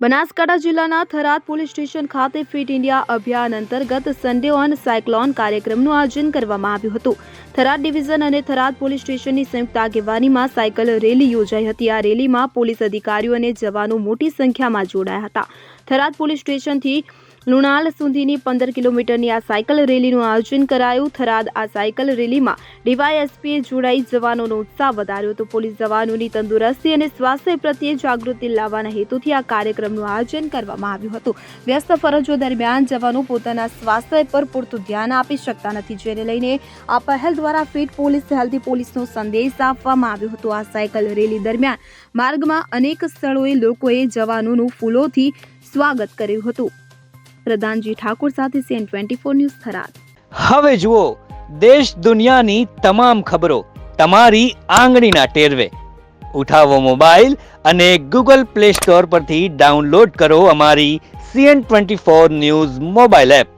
બનાસકાંઠા જિલ્લાના Tharad police station ખાતે fit India અભિયાન અંતર્ગત સન્ડે ઓન સાયક્લોન કાર્યક્રમનું આયોજન કરવામાં આવ્યું હતું. થરાદ ડિવિઝન અને થરાદ પોલીસ સ્ટેશનની સંયુક્ત આગેવાનીમાં સાયકલ રેલી યોજાઈ હતી. આ રેલીમાં પોલીસ અધિકારીઓ અને જવાનો મોટી સંખ્યામાં જોડાયા હતા. થરાદ પોલીસ સ્ટેશનથી લુણાલ સુધીની પંદર કિલોમીટરની આ સાયકલ રેલીનું આયોજન કરાયું. થરાદ આ સાયકલ રેલીમાં ડીવાયએસપીએ જોડાઈ જવાનોનો ઉત્સાહ વધાર્યો હતો. પોલીસ જવાનોની તંદુરસ્તી અને સ્વાસ્થ્ય પ્રત્યે જાગૃતિ લાવવાના હેતુથી આ કાર્યક્રમનું આયોજન કરવામાં આવ્યું હતું. વ્યસ્ત ફરજો દરમિયાન જવાનો પોતાના સ્વાસ્થ્ય પર પૂરતું ધ્યાન આપી શકતા નથી. જેને લઈને આ પહેલ દ્વારા ફિટ પોલીસ, હેલ્ધી પોલીસનો સંદેશ આપવામાં આવ્યો હતો. આ સાયકલ રેલી દરમિયાન માર્ગમાં અનેક સ્થળોએ લોકોએ જવાનોનું ફૂલોથી સ્વાગત કર્યું હતું. પ્રધાનજી ઠાકોર સાથે CN twenty four news Tharad. હવે જુઓ, દેશ દુનિયાની તમામ ખબરો તમારી આંગળીના ટેરવે. ઉઠાવો મોબાઈલ અને ગૂગલ પ્લે સ્ટોર પરથી ડાઉનલોડ કરો અમારી CN twenty four news mobile app.